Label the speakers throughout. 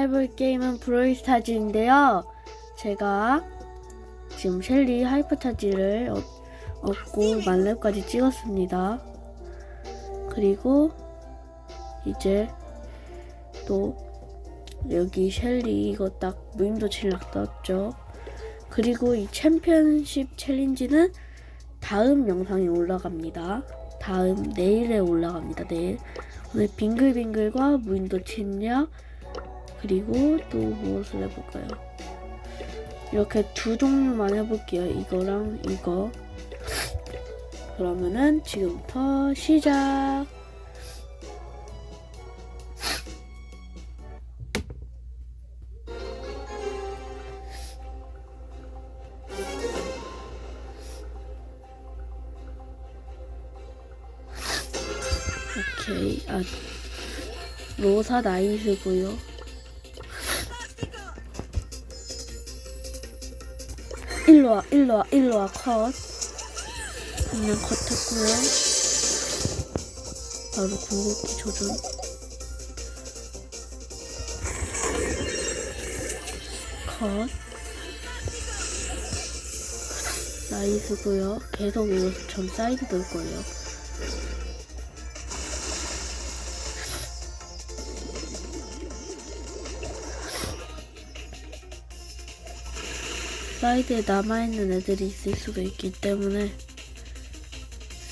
Speaker 1: 해볼 게임은 브로이스타즈인데요. 제가 지금 셸리 하이퍼차지를 얻- 얻고 만렙까지 찍었습니다. 그리고 이제 또 여기 셸리 이거 딱 무인도 칠락 떴죠. 그리고 이 챔피언십 챌린지는 다음 영상에 올라갑니다. 다음 내일에 올라갑니다. 내일 오늘 빙글빙글과 무인도 침략 그리고 또 무엇을 해볼까요? 이렇게 두 종류만 해볼게요. 이거랑 이거. 그러면은 지금부터 시작. 오케이. 아, 로사 나이스고요. 일로와 일로와 일로와 컷. 그냥 컷했고요 바로 궁극기 조준. 컷. 나이스고요. 계속 전 사이드 돌 거예요 사이드에 남아있는 애들이 있을 수가 있기 때문에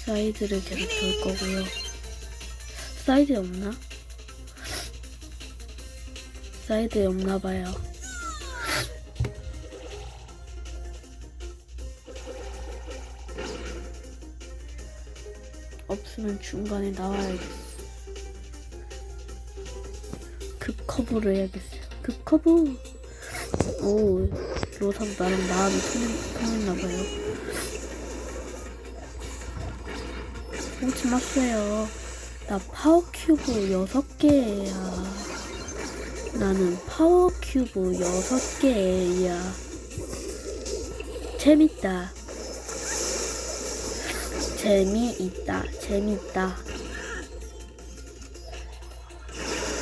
Speaker 1: 사이드를 계속 돌 거고요. 사이드에 없나? 사이드에 없나 봐요. 없으면 중간에 나와야겠어. 급 커브를 해야겠어요. 급 커브! 오, 로사도 나랑 마음이 통, 통했나봐요. 오지 마세요. 나 파워 큐브 6개야. 나는 파워 큐브 6개야. 재밌다. 재미있다. 재밌다.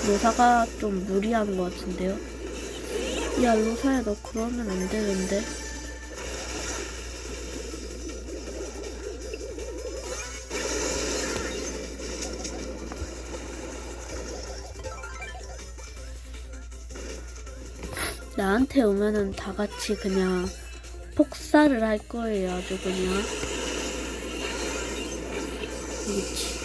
Speaker 1: 로사가 좀 무리하는 것 같은데요? 야 로사야 너 그러면 안 되는데. 나한테 오면은 다 같이 그냥 폭살을 할 거예요 아주 그냥. 그렇지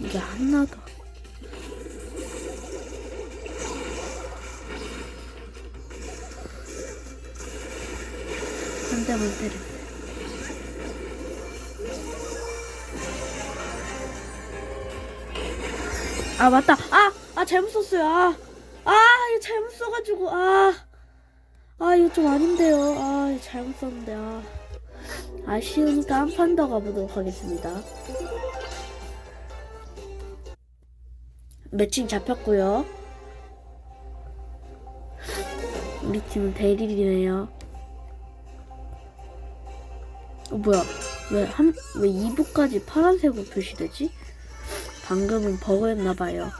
Speaker 1: 이게 하나도 한 대만 때려. 아 맞다. 아, 아 잘못 썼어요. 아, 아 이거 잘못 써가지고 아, 아 이거 좀 아닌데요. 아 잘못 썼는데 아, 아쉬우니까 한 판 더 가보도록 하겠습니다. 매칭 잡혔고요. 우리 팀은 대리리네요. 어 뭐야. 왜 한 왜 2부까지 파란색으로 표시되지? 방금은 버그였나봐요.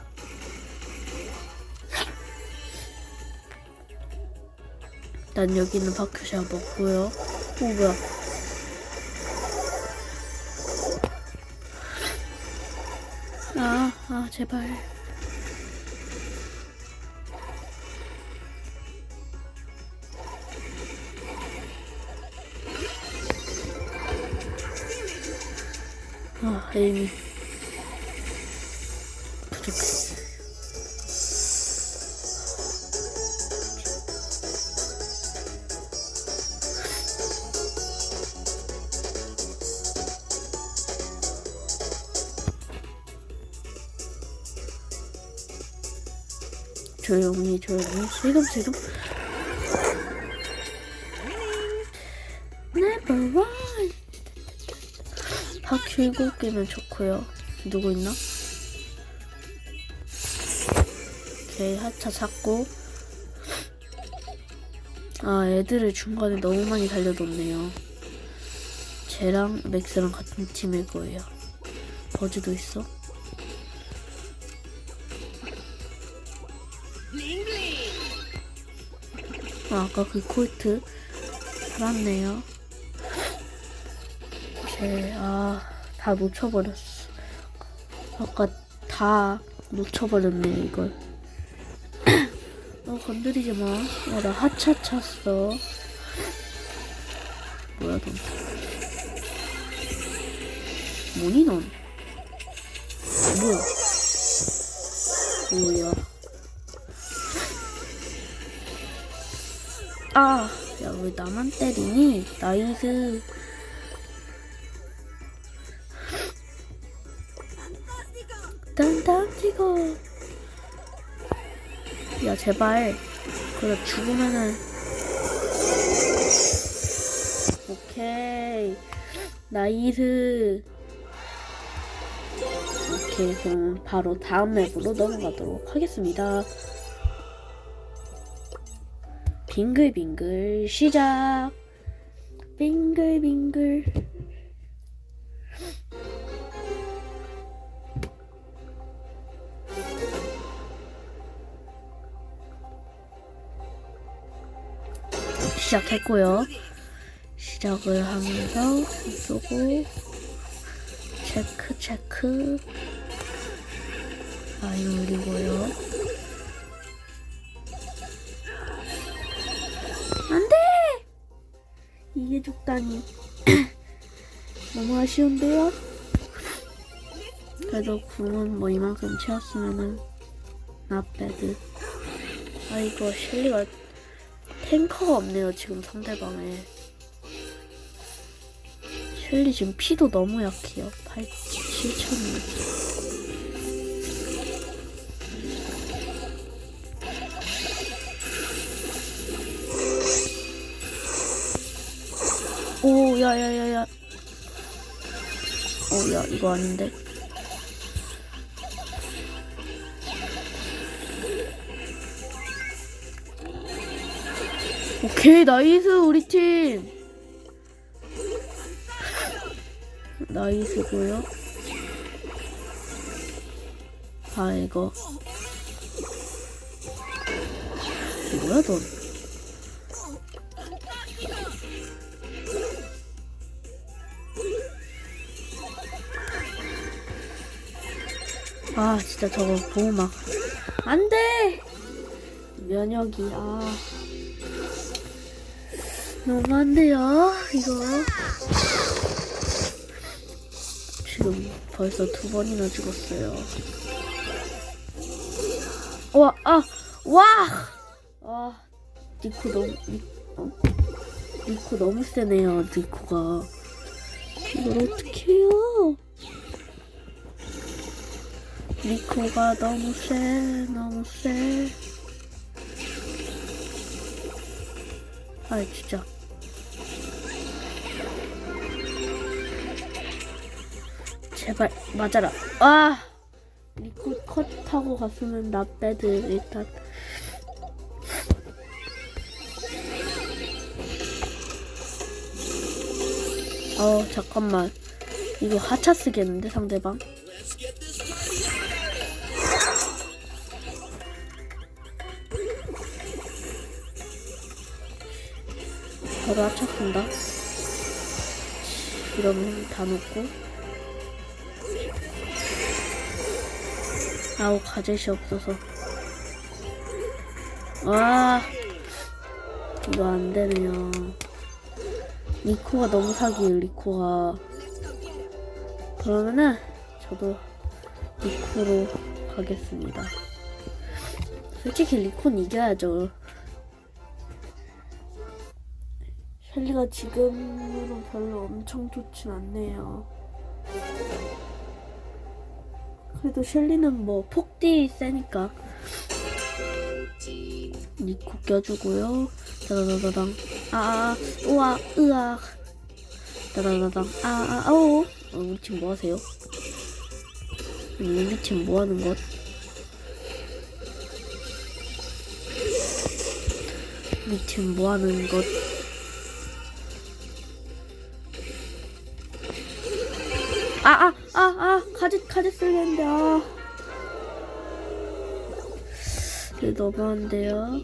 Speaker 1: 일단 여기는 바큐샤 먹고요. 어 뭐야. 아, 아 제발 아, 에이미. 부족했어. 조용히, 조용히, 슬금슬금. 파큐 일곱 개면 좋고요. 누구 있나? 개 하차 잡고 아 애들을 중간에 너무 많이 달려뒀네요. 쟤랑 맥스랑 같은 팀일 거예요. 버즈도 있어. 아, 아까 그 콜트 살았네요. 제, 아, 다 놓쳐버렸어. 아까 다 놓쳐버렸네, 이걸. 너 건드리지 마. 야, 나 하차 찼어. 뭐야, 넌. 뭐니, 넌? 뭐야? 뭐야? 아, 야, 왜 나만 때리니? 나이스. 제발. 그래, 죽으면은. 오케이. 나이스. 오케이, 그럼 바로 다음 맵으로 넘어가도록 하겠습니다. 빙글빙글 시작. 빙글빙글. 시작했고요. 시작을 하면서 쏘고 체크 체크 많이 올리고요. 안돼! 이게 죽다니 너무 아쉬운데요? 그래도 궁은 뭐 이만큼 채웠으면은 나빼드 아이고 셸리가 탱커가 없네요 지금 상대방에 셸리 지금 피도 너무 약해요 8, 7천이 오, 야, 야, 야, 야. 오, 야, 이거 아닌데. 오케이, 나이스, 우리 팀. 나이스고요. 아, 이거. 뭐야, 넌? 아 진짜 저거 보고 막 안 돼 면역이 아 너무 안돼요 이거 지금 벌써 두 번이나 죽었어요 와 아 와 아 니코 너무 니, 어? 니코 너무 세네요 니코가 이걸 어떻게 해요 니코가 너무 세, 너무 세. 아, 진짜. 제발, 맞아라. 아! 니코 컷하고 갔으면 나 빼드, 일단. 어, 잠깐만. 이거 하차 쓰겠는데, 상대방? 바로 합쳤습니다. 이러면 다 넣고. 아우, 가젯이 없어서. 와, 이거 안 되네요. 리코가 너무 사기예요, 리코가. 그러면은, 저도 리코로 가겠습니다. 솔직히 리코는 이겨야죠. 셸리가 지금으로 별로 엄청 좋진 않네요. 그래도 셸리는 뭐 폭딜 세니까 니코 껴주고요. 다다다다당 아 우와 으악 다다다당 아아 아오 어, 우리 팀 뭐 하세요? 아니, 우리 팀 뭐 하는 것? 우리 팀 뭐 하는 것? 아, 가짓, 가짓 쓸겠는데, 아. 이게 너무한데요.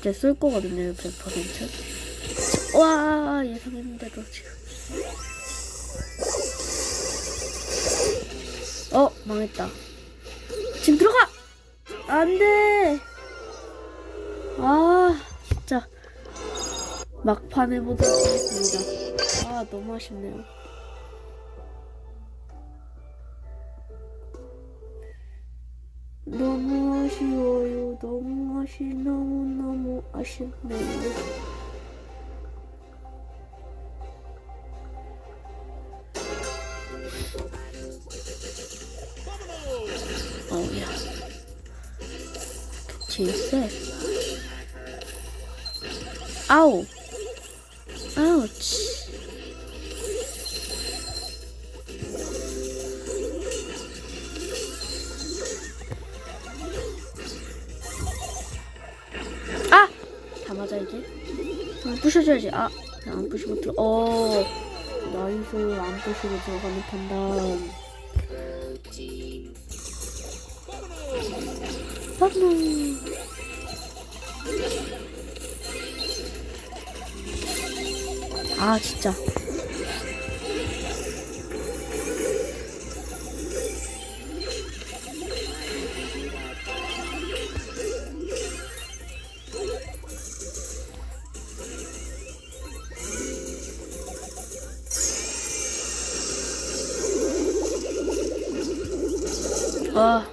Speaker 1: 이제 쓸 거거든요, 100%. 와, 예상했는데도 지금. 어, 망했다. 지금 들어가! 안 돼! 아, 진짜. 막판 해보도록 하겠습니다. 아, 너무 아쉽네요. 너무 아쉬워요. 너무 아쉬, 너무 너무 아쉽네요. 어우야. 진짜. 부셔줘야지. 아, 안 부시고 들어. 어. 나이스 안 부시고 들어가는 판단. 빵. 아 진짜. 아.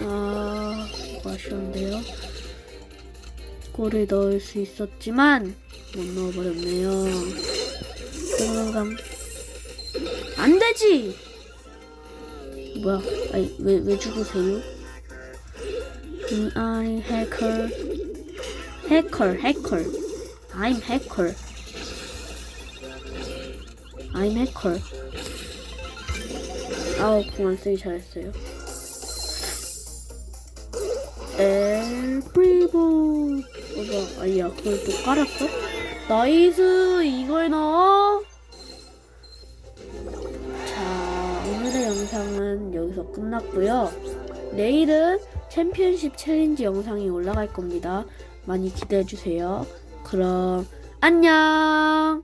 Speaker 1: 아, 아쉬운데요. 골을 넣을 수 있었지만 못 넣어버렸네요. 그럼 안 되지. 뭐야? 아니 왜왜 죽으세요? 음, I hacker, hacker, hacker. I'm hacker. I'm hacker. 아우 공안 쓰기 잘했어요. 엘프리보 어머 아니야 그걸 또 깔았어? 나이스 이걸 넣어 자 오늘의 영상은 여기서 끝났고요 내일은 챔피언십 챌린지 영상이 올라갈 겁니다 많이 기대해 주세요 그럼 안녕